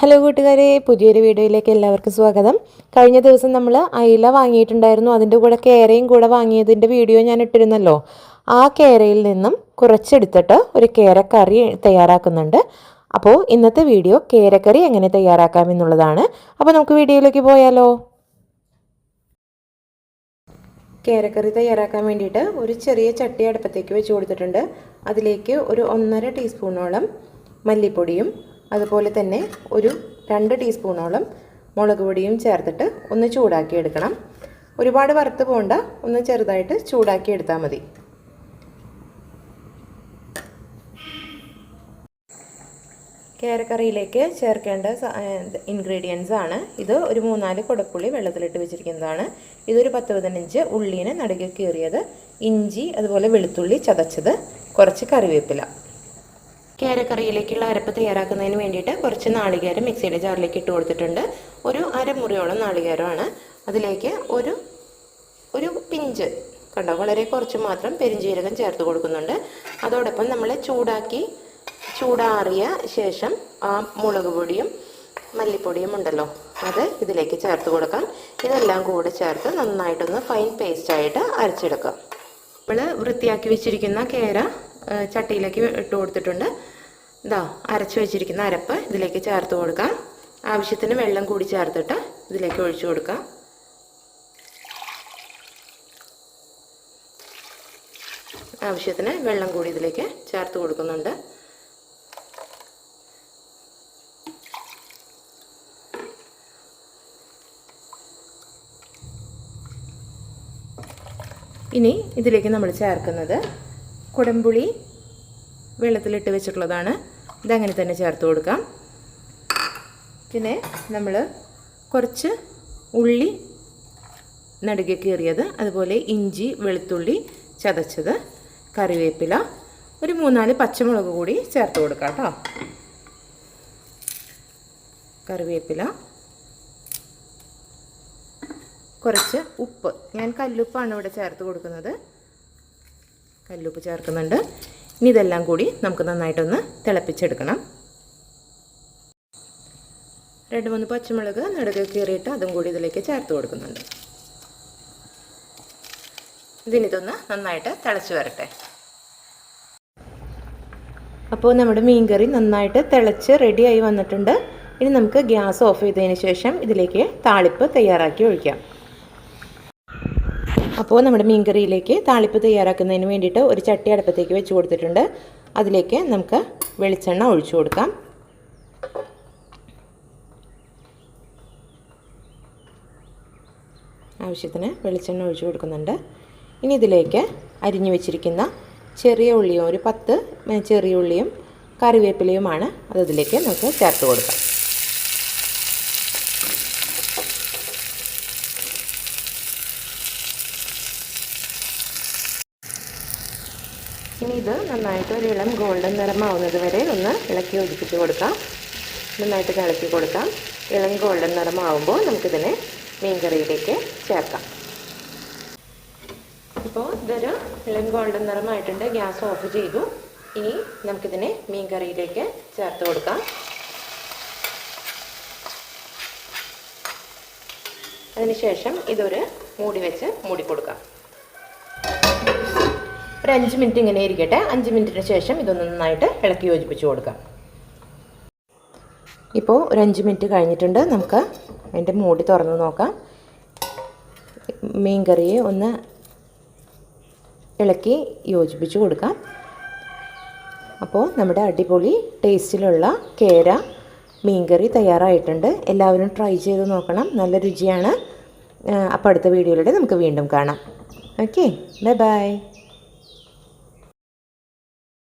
Hello കൂട്ടുകാരെ പുതിയൊരു വീഡിയോയിലേക്ക് എല്ലാവർക്കും സ്വാഗതം. കഴിഞ്ഞ ദിവസം നമ്മൾ അയില വാങ്ങിയിട്ടുണ്ടായിരുന്നു. അതിന്റെ കൂടെ കേരയും കൂടെ വാങ്ങിയതിന്റെ വീഡിയോ ഞാൻ ഇട്ടിരുന്നല്ലോ. ആ കേരയിൽ നിന്നും കുറച്ചെടുത്തിട്ട് ഒരു കേരക്കറി തയ്യാറാക്കുന്നുണ്ട്. അപ്പോൾ ഇന്നത്തെ വീഡിയോ കേരക്കറി എങ്ങനെ തയ്യാറാക്കാം എന്നുള്ളതാണ്. അപ്പോൾ നമുക്ക് വീഡിയോയിലേക്ക് പോയാലോ? കേരക്കറി തയ്യാറാക്കാൻ വേണ്ടിയിട്ട് ഒരു ചെറിയ ചട്ടി അടുപ്പത്തേക്ക് വെച്ച് കൊടുത്തിട്ടുണ്ട്. അതിലേക്ക് ഒരു ഒന്നര ടീസ്പൂണോളം മല്ലിപ്പൊടിയും അതുപോലെ തന്നെ ഒരു രണ്ട് ടീസ്പൂണോളം മുളക് പൊടിയും ചേർത്തിട്ട് ഒന്ന് ചൂടാക്കിയെടുക്കണം. ഒരുപാട് വറുത്ത് പോകണ്ട ഒന്ന് ചെറുതായിട്ട് ചൂടാക്കി എടുത്താൽ മതി. കേരക്കറിയിലേക്ക് ചേർക്കേണ്ട ഇൻഗ്രീഡിയൻസ് ആണ്. ഇത് ഒരു മൂന്നാൽ കുടപ്പുള്ളി വെള്ളത്തിലിട്ട് വെച്ചിരിക്കുന്നതാണ്. ഇതൊരു പത്ത് പതിനഞ്ച് ഉള്ളീനെ നടുക്കി കീറിയത് ഇഞ്ചി അതുപോലെ വെളുത്തുള്ളി ചതച്ചത് കുറച്ച് കറിവേപ്പില. കേരക്കറിയിലേക്കുള്ള അരപ്പ് തയ്യാറാക്കുന്നതിന് വേണ്ടിയിട്ട് കുറച്ച് നാളികേരം മിക്സിയുടെ ജാറിലേക്ക് ഇട്ട് കൊടുത്തിട്ടുണ്ട്. ഒരു അരമുറിയോളം നാളികേരമാണ്. അതിലേക്ക് ഒരു ഒരു പിഞ്ച് കണ്ടോ? വളരെ കുറച്ച് മാത്രം പെരിഞ്ജീരകം ചേർത്ത് കൊടുക്കുന്നുണ്ട്. അതോടൊപ്പം നമ്മൾ ചൂടാക്കി ചൂടാറിയ ശേഷം ആ മുളക് പൊടിയും മല്ലിപ്പൊടിയും ഉണ്ടല്ലോ അത് ഇതിലേക്ക് ചേർത്ത് കൊടുക്കാം. ഇതെല്ലാം കൂടെ ചേർത്ത് നന്നായിട്ടൊന്ന് ഫൈൻ പേസ്റ്റായിട്ട് അരച്ചെടുക്കാം. നമ്മൾ വൃത്തിയാക്കി വെച്ചിരിക്കുന്ന കേര ചട്ടിയിലേക്ക് ഇട്ട് കൊടുത്തിട്ടുണ്ട്. ഇതാ അരച്ച് വെച്ചിരിക്കുന്ന അരപ്പ് ഇതിലേക്ക് ചേർത്ത് കൊടുക്കാം. ആവശ്യത്തിന് വെള്ളം കൂടി ചേർത്തിട്ട് ഇതിലേക്ക് ഒഴിച്ചു കൊടുക്കാം. ആവശ്യത്തിന് വെള്ളം കൂടി ഇതിലേക്ക് ചേർത്ത് കൊടുക്കുന്നുണ്ട്. ഇനി ഇതിലേക്ക് നമ്മൾ ചേർക്കുന്നത് കുടംപുളി വെള്ളത്തിലിട്ട് വെച്ചിട്ടുള്ളതാണ്. ഇതങ്ങനെ തന്നെ ചേർത്ത് കൊടുക്കാം. പിന്നെ നമ്മൾ കുറച്ച് ഉള്ളി നടുകെ കീറിയത് അതുപോലെ ഇഞ്ചി വെളുത്തുള്ളി ചതച്ചത് കറിവേപ്പില ഒരു മൂന്നാൽ പച്ചമുളക് കൂടി ചേർത്ത് കൊടുക്കാം കേട്ടോ. കറിവേപ്പില കുറച്ച് ഉപ്പ്. ഞാൻ കല്ലുപ്പാണ് ഇവിടെ ചേർത്ത് കൊടുക്കുന്നത്. കല്ലുപ്പ് ചേർക്കുന്നുണ്ട്. ഇനി ഇതെല്ലാം കൂടി നമുക്ക് നന്നായിട്ടൊന്ന് തിളപ്പിച്ചെടുക്കണം. രണ്ട് മൂന്ന് പച്ചമുളക് നടുക കീറിയിട്ട് അതും കൂടി ഇതിലേക്ക് ചേർത്ത് കൊടുക്കുന്നുണ്ട്. ഇതിനിതൊന്ന് നന്നായിട്ട് തിളച്ച് വരട്ടെ. അപ്പോൾ നമ്മുടെ മീൻകറി നന്നായിട്ട് തിളച്ച് റെഡിയായി വന്നിട്ടുണ്ട്. ഇനി നമുക്ക് ഗ്യാസ് ഓഫ് ചെയ്തതിന് ശേഷം ഇതിലേക്ക് താളിപ്പ് തയ്യാറാക്കി ഒഴിക്കാം. അപ്പോൾ നമ്മുടെ മീൻകറിയിലേക്ക് താളിപ്പ് തയ്യാറാക്കുന്നതിന് വേണ്ടിയിട്ട് ഒരു ചട്ടി അടുപ്പത്തേക്ക് വെച്ച് കൊടുത്തിട്ടുണ്ട്. അതിലേക്ക് നമുക്ക് വെളിച്ചെണ്ണ ഒഴിച്ചു കൊടുക്കാം. ആവശ്യത്തിന് വെളിച്ചെണ്ണ ഒഴിച്ചു കൊടുക്കുന്നുണ്ട്. ഇനി ഇതിലേക്ക് അരിഞ്ഞു വെച്ചിരിക്കുന്ന ചെറിയ ഉള്ളിയും ഒരു പത്ത് ചെറിയ ഉള്ളിയും കറിവേപ്പിലയുമാണ് അതിലേക്ക് നമുക്ക് ചേർത്ത് കൊടുക്കാം. ഇനി ഇത് നന്നായിട്ട് ഒരു ഇളം ഗോൾഡൻ നിറമാവുന്നത് വരെ ഒന്ന് ഇളക്കി ഒഴിപ്പിച്ച് കൊടുക്കാം. നന്നായിട്ട് ഇളക്കി കൊടുക്കാം. ഇളം ഗോൾഡൻ നിറമാവുമ്പോൾ നമുക്കിതിനെ മീൻ കറിയിലേക്ക് ചേർക്കാം. ഇപ്പോൾ ഇതൊരു ഇളം ഗോൾഡൻ നിറമായിട്ടുണ്ട്. ഗ്യാസ് ഓഫ് ചെയ്തു. ഇനി നമുക്കിതിനെ മീൻ കറിയിലേക്ക് ചേർത്ത് കൊടുക്കാം. അതിനുശേഷം ഇതൊരു മൂടി വെച്ച് മൂടി കൊടുക്കാം. ഒരു അഞ്ച് മിനിറ്റ് ഇങ്ങനെ ഇരിക്കട്ടെ. അഞ്ച് മിനിറ്റിന് ശേഷം ഇതൊന്ന് നന്നായിട്ട് ഇളക്കി യോജിപ്പിച്ച് കൊടുക്കാം. ഇപ്പോൾ ഒരു അഞ്ച് മിനിറ്റ് കഴിഞ്ഞിട്ടുണ്ട്. നമുക്ക് അതിന്റെ മൂടി തുറന്ന് നോക്കാം. മീൻ കറിയെ ഒന്ന് ഇളക്കി യോജിപ്പിച്ച് കൊടുക്കാം. അപ്പോൾ നമ്മുടെ അടിപൊളി ടേസ്റ്റിലുള്ള കേര മീൻകറി തയ്യാറായിട്ടുണ്ട്. എല്ലാവരും ട്രൈ ചെയ്ത് നോക്കണം. നല്ല രുചിയാണ്. അപ്പോൾ അടുത്ത വീഡിയോയിലൂടെ നമുക്ക് വീണ്ടും കാണാം. Okay bye bye.